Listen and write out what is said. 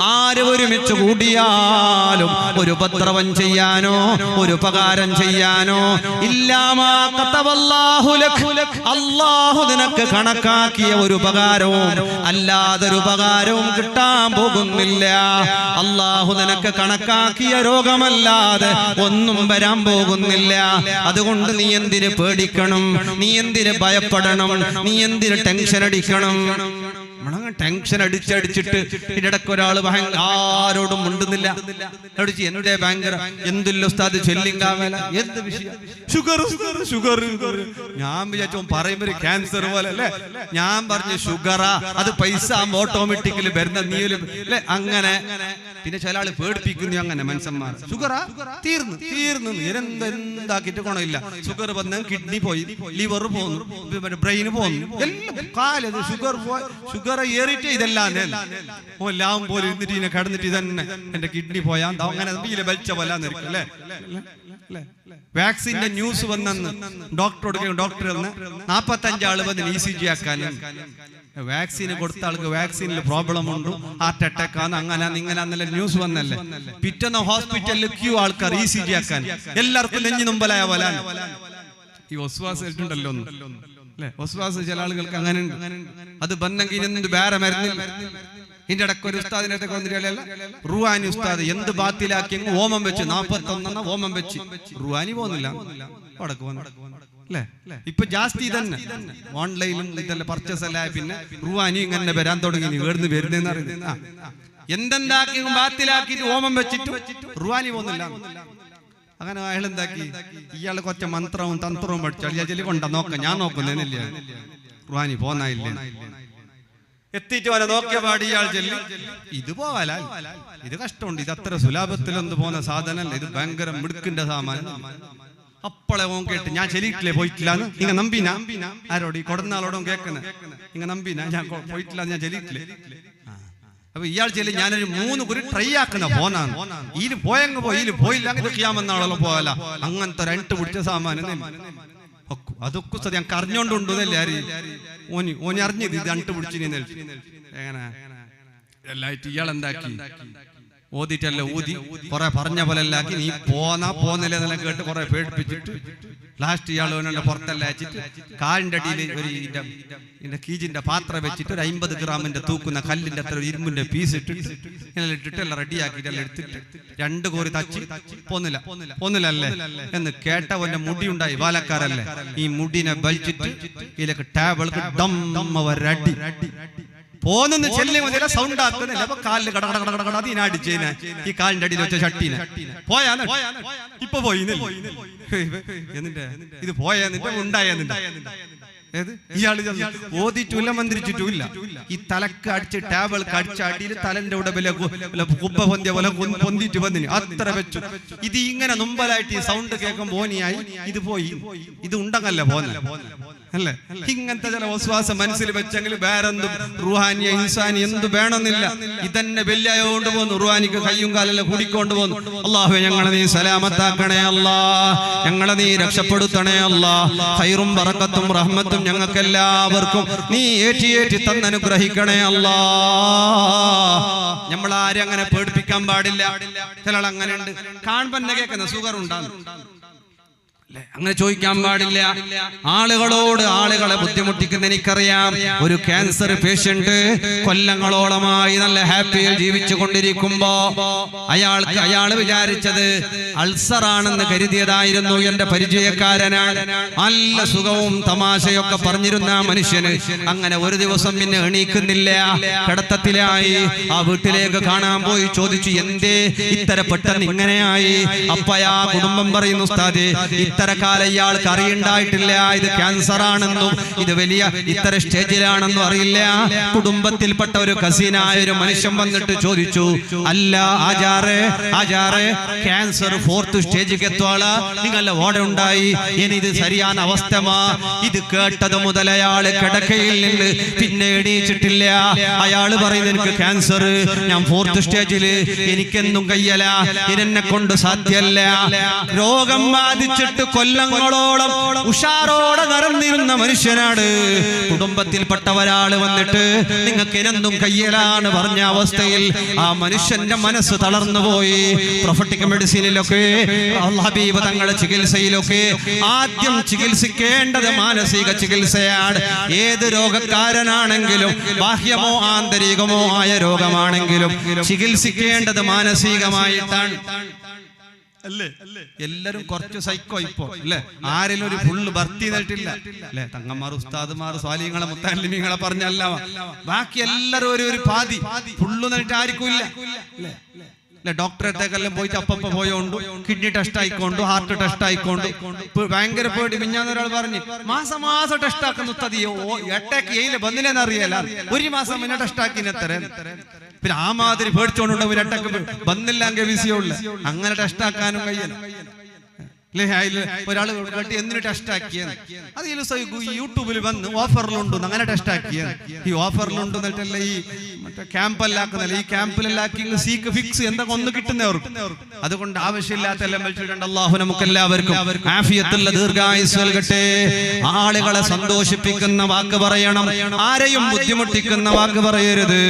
ആര് ഒരുമിച്ച് കൂടിയാലും ഒരു ഉപദ്രവം ചെയ്യാനോ ഒരു ഉപകാരം ചെയ്യാനോ. അല്ലാഹു നിനക്ക് കണക്കാക്കിയ ഒരു ഉപകാരവും അല്ലാതൊരു ഉപകാരവും കിട്ടാൻ പോകുന്നില്ല. അള്ളാഹു നിനക്ക് കണക്കാക്കിയ രോഗമല്ലാതെ ഒന്നും വരാൻ പോകുന്നില്ല. അതുകൊണ്ട് നീ എന്തിന് പേടിക്കണം? നീ എന്തിന് ഭയപ്പെടണം? നീ എന്തിന് ടെൻഷൻ അടിക്കണം? നമ്മളങ്ങ് ടെൻഷൻ അടിച്ചടിച്ചിട്ട് ഇതിടക്ക് ഒരാൾ ഭയങ്കര ആരോടും മുണ്ടുന്നില്ല. അടിച്ച് എന്നുടേ ഭയങ്കര എന്തില്ല ഉസ്താദ് ചൊല്ലിങ്കാമേല എന്ത് വിഷയം? ഞാൻ വിചാരിച്ചു പറയുമ്പോ ക്യാൻസർ പോലെ അല്ലേ? ഞാൻ പറഞ്ഞു ഷുഗറാ അത് പൈസ ഓട്ടോമാറ്റിക്കലി വരുന്ന നീലും അല്ലെ? അങ്ങനെ. പിന്നെ ചില ആൾ പേടിപ്പിക്കുന്നു അങ്ങനെ മനുഷ്യന്മാർ. ഷുഗറാ തീർന്നു തീർന്നു. എന്താക്കിട്ട് ഗുണമില്ല. ഷുഗർ വന്ന കിഡ്നി പോയി ലിവർ പോന്നു ബ്രെയിന് പോന്നു. എല്ലാം ഷുഗർ പോയി ഷുഗർ ഏറിയിട്ട് ഇതെല്ലാം എല്ലാം പോലെ ഇരുന്നിട്ട് ഇതിനെ കടന്നിട്ട് ഇതന്നെ. എന്റെ കിഡ്നി പോയാ അങ്ങനെ വീൽ വലിച്ച പോലെ അല്ലേ? വാക്സിന്റെ ന്യൂസ് വന്നെന്ന് ഡോക്ടറോട് ഡോക്ടർ നാപ്പത്തഞ്ച് ആൾ വന്ന് ഇ സി ജി ആക്കാനും വാക്സിന് കൊടുത്ത ആൾക്ക് വാക്സിനിൽ പ്രോബ്ലം ഉണ്ട്. ഹാർട്ട് അറ്റാക്ക് ആണ്. അങ്ങനെ ഇങ്ങനെ ന്യൂസ് വന്നല്ലേ? പിറ്റന്ന ഹോസ്പിറ്റലിൽ ക്യൂ ആൾക്കാർ ഇ സി ജി ആക്കാൻ. എല്ലാവർക്കും നെഞ്ഞു മുമ്പലായ പോലെ ഈ ഒസ്വാസ് കേട്ടിട്ടുണ്ടല്ലോ ഒന്ന് അല്ലേ? ഒസ്വാസ് ചില ആളുകൾക്ക് അങ്ങനെ ഉണ്ട് അത് ബന്നെങ്കിൽ വേറെ മരുന്നില്ല. ഇതിന്റെ ഇടയ്ക്ക് ഒരു ഉസ്താദിന്റെ അടുത്തേക്ക് വന്നിട്ടല്ല റുവാനി ഉസ്താദ് എന്ത് ബാത്തിലാക്കി ഓമം വെച്ച് നാപ്പത്തി ഒന്ന ഓമം വെച്ച്. റുവാനി പോകുന്നില്ല ഇപ്പൊ ജാസ്തി തന്നെ. ഓൺലൈനിലും ഇതല്ല പർച്ചേസ് അല്ല പിന്നെ റുവാനി ഇങ്ങനെ വരാൻ തുടങ്ങി. നീ വേർന്ന് വരുന്നതെന്ന് അറിയുന്നത്. എന്തെന്താക്കി ബാത്തിലാക്കിയിട്ട് ഓമം വെച്ചിട്ട് റുവാനി പോകുന്നില്ല അങ്ങനെ അയാൾ എന്താക്കി? ഇയാൾ കൊച്ച മന്ത്രവും തന്ത്രവും പഠിച്ചു. അയാൾ ചെല്ലി കൊണ്ട നോക്ക. ഞാൻ നോക്കുന്നേന്നില്ല റുവാനി പോന്നായില്ലേ എത്തിയിട്ട് വരെ നോക്കിയ പാടി ഇയാൾ ചെല്ലി. ഇത് പോവാല ഇത് കഷ്ടമുണ്ട്. ഇത് അത്ര സുലാഭത്തിലൊന്ന് പോകുന്ന സാധനമല്ല. ഇത് ഭയങ്കര മിടുക്കിന്റെ സാമാനം. അപ്പളെ ഓൻ കേട്ട് ഞാൻ ചെല്ലിയിട്ടില്ലേ പോയിട്ടില്ല നിങ്ങ നമ്പിന? ആരോട്? ഈ കൊടുന്നാളോടും കേക്കണേ. നിങ്ങ നമ്പിന? ഞാൻ പോയിട്ടില്ല ഞാൻ ചെല്ലിയിട്ടില്ലേ ആ. അപ്പൊ ഇയാൾ ചെല്ലി. ഞാനൊരു മൂന്ന് കുറി ട്രൈ ആക്കുന്ന പോന്നാണ്. ഇതിൽ പോയങ്ങ് പോയി. ഇതിൽ പോയില്ല. അങ്ങനെ ചെയ്യാമെന്നാണല്ലോ പോകല അങ്ങനത്തെ എട്ട് പിടിച്ച സാമാനം. അതൊക്കെ സത്യം ഞങ്ങൾക്ക് അറിഞ്ഞോണ്ടുണ്ടോന്നല്ലേ എല്ലാരും ഓനി ഓനി അറിഞ്ഞത് ഇത് അണ്ട് പിടിച്ചിനി എങ്ങനെ? എല്ലായിട്ട് ഇയാൾ എന്താക്കി ഓതിട്ടല്ല ഊതി? കുറെ പറഞ്ഞ പോലെ എല്ലാക്കി നീ പോന്നാ പോന്നില്ല എന്നെല്ലാം കേട്ട് കുറെ പേടിപ്പിച്ചിട്ട്. ലാസ്റ്റ് ഇയാൾ അവനെ പുറത്തെല്ലാം അയച്ചിട്ട് കാലിന്റെ അടിയിൽ ഒരു കീജിന്റെ പാത്രം വെച്ചിട്ട് ഒരു അമ്പത് ഗ്രാമിന്റെ തൂക്കുന്ന കല്ലിന്റെ അത്ര ഒരു ഇരുമ്പിന്റെ പീസ് ഇട്ടിട്ട് ഇങ്ങനെ ഇട്ടിട്ട് എല്ലാം റെഡിയാക്കിയിട്ട് എല്ലാം എടുത്തിട്ട് രണ്ട് കോരി തച്ച് പോന്നില്ല പോന്നില്ലല്ലേ? എന്ന് കേട്ടവന്റെ മുടി ഉണ്ടായി പാലക്കാരല്ലേ ഈ മുടിനെ വലിച്ചിട്ട് ഇതിലേക്ക് ടേബിൾക്ക് ഡം ഒരടി പോന്നെന്ന് ചെല്ലി മുതല സൗണ്ട് ആക്കുന്നില്ല അപ്പൊ കാലിൽ കട ഈ കാലിന്റെ അടിയിൽ വെച്ച ചട്ടീനെ പോയാന്ന് ഇപ്പൊ പോയി എന്നിട്ട് ഇത് നിന്റെ ഉണ്ടായ ഏത് ഇയാൾ ഓതിട്ടില്ല മന്ത്രിച്ചിട്ടില്ല ഈ തലക്ക് അടിച്ച് ടേബിൾ കടിച്ച അടിയിൽ തലന്റെ ഇവിടെ വില കുപ്പ പൊന്തിയ പൊന്തിട്ട് വന്നിന്. അത്ര വെച്ചു. ഇത് ഇങ്ങനെ നുമ്പലായിട്ട് ഈ സൗണ്ട് കേൾക്കുമ്പോ ഓനിയായി ഇത് പോയി. ഇത് ഉണ്ടങ്ങല്ല പോന്നെ. അല്ലേ? ഇങ്ങനത്തെ ചില വിശ്വാസം മനസ്സിൽ വെച്ചെങ്കിൽ വേറെന്തും. റുഹാനിയ ഇൻസാനി എന്ത് വേണമെന്നില്ല. ഇതന്നെ വെല്ലായ കൊണ്ടുപോകുന്നു റുഹാനിക്ക് കയ്യും കാലെല്ലാം കൂടിക്കൊണ്ട് പോകുന്നു അള്ളാഹു ഞങ്ങളെ നീ സലാമത്താക്കണേ അല്ലാ. ഞങ്ങളെ നീ രക്ഷപ്പെടുത്തണേ അല്ലാ. ഹൈറും പറക്കത്തും റഹ്മത്തും ഞങ്ങൾക്ക് എല്ലാവർക്കും നീ ഏറ്റി ഏറ്റി തന്നനുഗ്രഹിക്കണേ അല്ലാ. നമ്മൾ ആരും അങ്ങനെ പേടിപ്പിക്കാൻ പാടില്ല. ചില അങ്ങനെയുണ്ട്. കേൾക്കുന്ന സുഖർ ഉണ്ടാകും? അങ്ങനെ ചോദിക്കാൻ പാടില്ല. ആളുകളോട് ആളുകളെ ബുദ്ധിമുട്ടിക്കുന്ന എനിക്കറിയാം. ഒരു ക്യാൻസർ പേഷ്യന്റ് കൊല്ലങ്ങളോളമായി നല്ല ഹാപ്പിയിൽ ജീവിച്ചു കൊണ്ടിരിക്കുമ്പോ അയാൾക്ക് അയാൾ വിചാരിച്ചത് അൾസർ ആണെന്ന് കരുതിയതായിരുന്നു എന്റെ പരിചയക്കാരനാണ്. നല്ല സുഖവും തമാശയൊക്കെ പറഞ്ഞിരുന്ന മനുഷ്യന് അങ്ങനെ ഒരു ദിവസം പിന്നെ എണീക്കുന്നില്ല. കിടത്തത്തിലായി ആ വീട്ടിലേക്ക് കാണാൻ പോയി ചോദിച്ചു എന്തേ? ഇത്തര പെട്ടെന്ന് ഇങ്ങനെയായി? അപ്പയാ കുടുംബം പറയുന്നു ഉസ്താദേ ഇത്തര കാലം ഇയാൾക്ക് അറിയുണ്ടായിട്ടില്ല ഇത് ക്യാൻസർ ആണെന്നും ഇത് വലിയ ഇത്തര സ്റ്റേജിലാണെന്നും അറിയില്ല. കുടുംബത്തിൽപ്പെട്ട ഒരു കസീനായ ഒരു മനുഷ്യൻ വന്നിട്ട് ചോദിച്ചു അല്ല ആചാറെ ആചാറെ ക്യാൻസർ ഫോർത്ത് സ്റ്റേജിക്ക് എത്തുവാൾ? നിങ്ങളുടെ ഓട ഉണ്ടായി. ഇനി ഇത് ശരിയാൻ അവസ്ഥമാ. ഇത് കേട്ടത് മുതൽ അയാൾ കിടക്കയിൽ നിന്ന് പിന്നെ എണീച്ചിട്ടില്ല. അയാൾ പറയുന്നത് എനിക്ക് ക്യാൻസർ. ഞാൻ ഫോർത്ത് സ്റ്റേജിൽ. എനിക്കെന്നും കയ്യല. ഇതെന്നെ കൊണ്ട് സാധ്യല്ല. രോഗം ബാധിച്ചിട്ട് കൊല്ലങ്ങളോളം ഉഷാറോടെ നടന്നിരുന്ന മനുഷ്യനാണ്. കുടുംബത്തിൽപ്പെട്ട ഒരാൾ വന്നിട്ട് നിങ്ങൾക്ക് ഇനെന്തും കയ്യലാണ് പറഞ്ഞ അവസ്ഥയിൽ ആ മനുഷ്യന്റെ മനസ്സ് തളർന്നു പോയി. പ്രൊഫറ്റിക് മെഡിസിനിലൊക്കെ ഹബീബ് തങ്ങളുടെ ചികിത്സയിലൊക്കെ ആദ്യം ചികിത്സിക്കേണ്ടത് മാനസിക ചികിത്സയാണ്. ഏത് രോഗക്കാരനാണെങ്കിലും ബാഹ്യമോ ആന്തരികമോ ആയ രോഗമാണെങ്കിലും ചികിത്സിക്കേണ്ടത് മാനസികമായിട്ടാണ്. അല്ലേ? എല്ലാരും കുറച്ച് സൈക്കോ ഇപ്പോ അല്ലേ? ആരെങ്കിലും ഒരു ഫുള്ള് ഭർത്തി ചെയ്തിട്ടില്ല അല്ലേ? തങ്ങന്മാർ ഉസ്താദ്മാർ സ്വാലിങ്ങളെ മുത്താലിമിങ്ങളെ പറഞ്ഞല്ല ബാക്കി എല്ലാരും ഒരു ഒരു പാതി. ഫുള്ള് നൽകിട്ട് ആർക്കും ഇല്ല. അല്ലേ? ഡോക്ടറെ അടുത്തേക്കെല്ലാം പോയിട്ട് അപ്പപ്പ പോയോണ്ട് കിഡ്നി ടെസ്റ്റ് ആയിക്കൊണ്ട് ഹാർട്ട് ടെസ്റ്റ് ആയിക്കൊണ്ട്. ഭയങ്കര പേടി. മിഞ്ഞാന്ന് ഒരാൾ പറഞ്ഞു മാസം മാസം ടെസ്റ്റ് ആക്കുന്ന ഉത്തതിയോ എട്ടേക്ക് ഏയിൽ ബന്നിനെന്ന് അറിയല ഒരു മാസം പിന്നെ ടെസ്റ്റ് ആക്കിനെ തരാൻ പിന്നെ ആ മാതിരി പേടിച്ചോണ്ട് ഒരു എട്ടക്ക് ബന്നില്ലെങ്കിൽ വിസിയുള്ള അങ്ങനെ ടെസ്റ്റാക്കാനും കഴിയണം. ഒരാൾ കേട്ടി എന്തിനു ടെസ്റ്റ് ആക്കിയത് അത് യൂട്യൂബിൽ വന്ന് ഓഫറിലുണ്ട് അങ്ങനെ ടെസ്റ്റ് ആക്കിയത് ഈ ഓഫറിലുണ്ട് എന്നിട്ടല്ല ഈ മറ്റേ ക്യാമ്പല്ലാക്കുന്നല്ല ഈ ക്യാമ്പിലെല്ലാക്കി സീക്ക് ഫിക്സ് എന്തൊക്കെ ഒന്ന് കിട്ടുന്നവർക്ക് അതുകൊണ്ട് ആവശ്യമില്ലാത്ത എല്ലാം വെച്ചിട്ടുണ്ട് അള്ളാഹു നമുക്ക് എല്ലാവർക്കും ആഫിയത്തുള്ള ദീർഘായുസ് നൽകട്ടെ. ആളുകളെ സന്തോഷിപ്പിക്കുന്ന വാക്ക് പറയണം. ആരെയും ബുദ്ധിമുട്ടിക്കുന്ന വാക്ക് പറയരുത്.